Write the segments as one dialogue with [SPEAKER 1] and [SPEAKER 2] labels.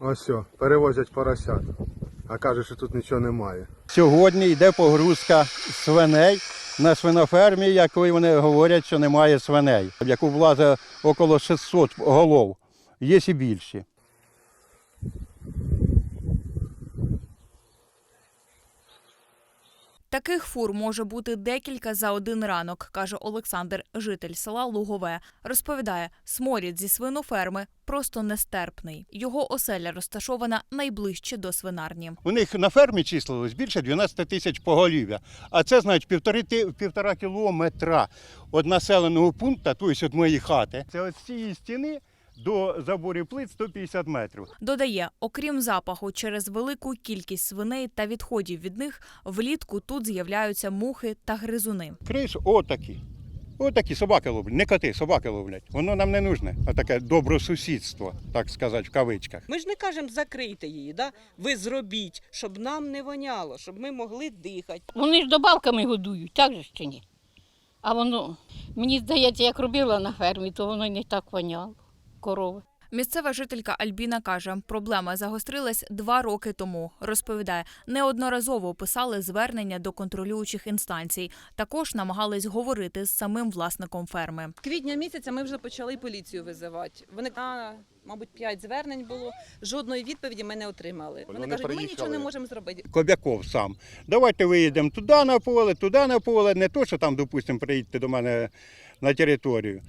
[SPEAKER 1] Ось все, перевозять поросят. А каже, що тут нічого немає.
[SPEAKER 2] Сьогодні йде погрузка свиней на свинофермі, якої вони говорять, що немає свиней, яку влазить около 600 голов. Є і більші.
[SPEAKER 3] Таких фур може бути декілька за один ранок, каже Олександр, житель села Лугове. Розповідає, сморід зі свиноферми просто нестерпний. Його оселя розташована найближче до свинарні.
[SPEAKER 2] У них на фермі числилось більше 12 тисяч поголів'я. А це, значить, півтори, півтора кілометра від населеного пункту, тобто від моєї хати. Це з цієї стіни до заборів плит 150 метрів.
[SPEAKER 3] Додає, окрім запаху, через велику кількість свиней та відходів від них, влітку тут з'являються мухи та гризуни.
[SPEAKER 2] Крис отакі. Отакі собаки ловлять, не коти, собаки ловлять. Воно нам не нужне, а таке добросусідство, так сказати, в кавичках.
[SPEAKER 4] Ми ж не кажемо закрийте її, да? ви зробіть, щоб нам не воняло, щоб ми могли дихати.
[SPEAKER 5] Вони ж добавками годують, так же ж чи ні? А воно, мені здається, як робила на фермі, то воно й не так воняло. Корови.
[SPEAKER 3] Місцева жителька Альбіна каже, проблема загострилась два роки тому. Розповідає, неодноразово писали звернення до контролюючих інстанцій. Також намагались говорити з самим власником ферми.
[SPEAKER 6] квітня місяця ми вже почали поліцію визивати. Вони а, мабуть, п'ять звернень було. Жодної відповіді ми не отримали. Вони,
[SPEAKER 1] Вони
[SPEAKER 6] кажуть, ми нічого не можемо зробити.
[SPEAKER 2] Кобяков сам. Давайте виїдемо туди на поле, туди на поле. Не то, що там, допустимо, приїдьте до мене на територію.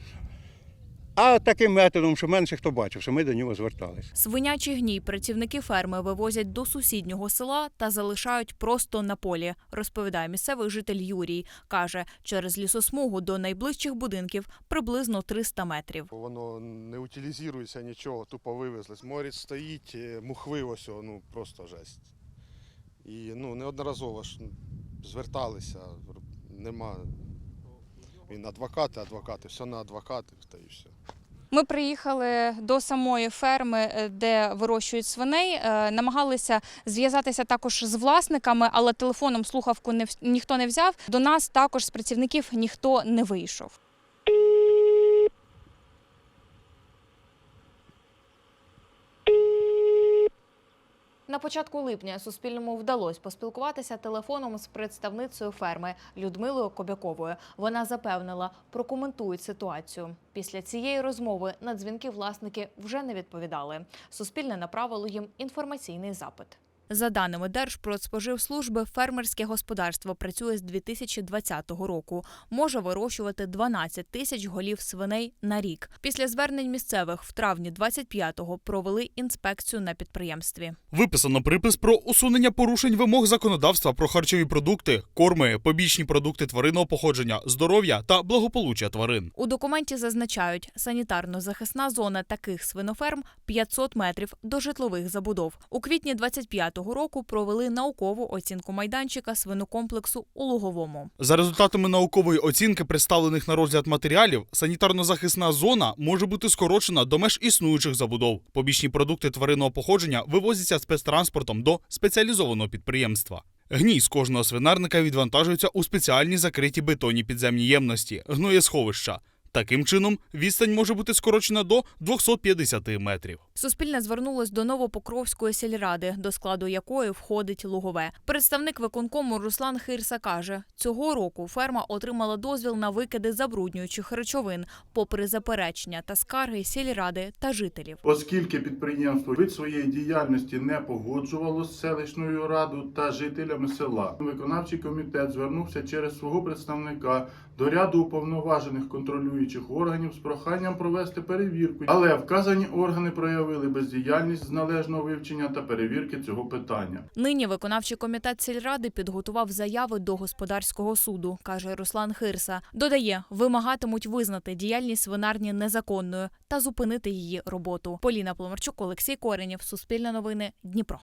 [SPEAKER 2] А таким методом, що менше хто бачив, що ми до нього зверталися.
[SPEAKER 3] Свинячий гній працівники ферми вивозять до сусіднього села та залишають просто на полі. Розповідає місцевий житель Юрій. каже, через лісосмугу до найближчих будинків приблизно 300 метрів.
[SPEAKER 1] Воно не утилізується нічого, тупо вивезли. Моріць стоїть, е, мухви ось, ну просто жесть. І ну, неодноразово ж зверталися, нема. Він адвокати, адвокати, все на адвокати, та і все.
[SPEAKER 7] Ми приїхали до самої ферми, е, де вирощують свиней. е, Намагалися зв'язатися також з власниками, але телефоном слухавку ніхто не взяв. До нас також з працівників ніхто не вийшов.
[SPEAKER 3] На початку липня Суспільному вдалося поспілкуватися телефоном з представницею ферми Людмилою Кобяковою. Вона запевнила, прокоментують ситуацію. Після цієї розмови на дзвінки власники вже не відповідали. Суспільне направило їм інформаційний запит. За даними Держпродспоживслужби, фермерське господарство працює з 2020 року. Може вирощувати 12 тисяч голів свиней на рік. Після звернень місцевих в травні 25-го провели інспекцію на підприємстві.
[SPEAKER 8] Виписано припис про усунення порушень вимог законодавства про харчові продукти, корми, побічні продукти тваринного походження, здоров'я та благополуччя тварин.
[SPEAKER 3] У документі зазначають, санітарно-захисна зона таких свиноферм 500 метрів до житлових забудов. У квітні 25-го року провели наукову оцінку майданчика свинокомплексу у Луговому.
[SPEAKER 8] За результатами наукової оцінки представлених на розгляд матеріалів, санітарно-захисна зона може бути скорочена до меж існуючих забудов. Побічні продукти тваринного походження вивозяться спецтранспортом до спеціалізованого підприємства. Гній з кожного свинарника відвантажується у спеціальні закриті бетонні підземні ємності гноєсховища. Таким чином, відстань може бути скорочена до 250 метрів.
[SPEAKER 3] Суспільне звернулось до Новопокровської сільради, до складу якої входить Лугове. Представник виконкому Руслан Хирса каже, цього року ферма отримала дозвіл на викиди забруднюючих речовин, попри заперечення та скарги сільради та жителів.
[SPEAKER 9] Оскільки підприємство від своєї діяльності не погоджувало з селищною радою та жителями села, виконавчий комітет звернувся через свого представника до ряду уповноважених контролюючих органів з проханням провести перевірку, але вказані органи проявили бездіяльність з належного вивчення та перевірки цього питання.
[SPEAKER 3] Нині виконавчий комітет сільради підготував заяви до господарського суду, каже Руслан Хирса. Додає, вимагатимуть визнати діяльність свинарні незаконною та зупинити її роботу. Поліна Пломарчук, Олексій Коренєв, Суспільне новини, Дніпро.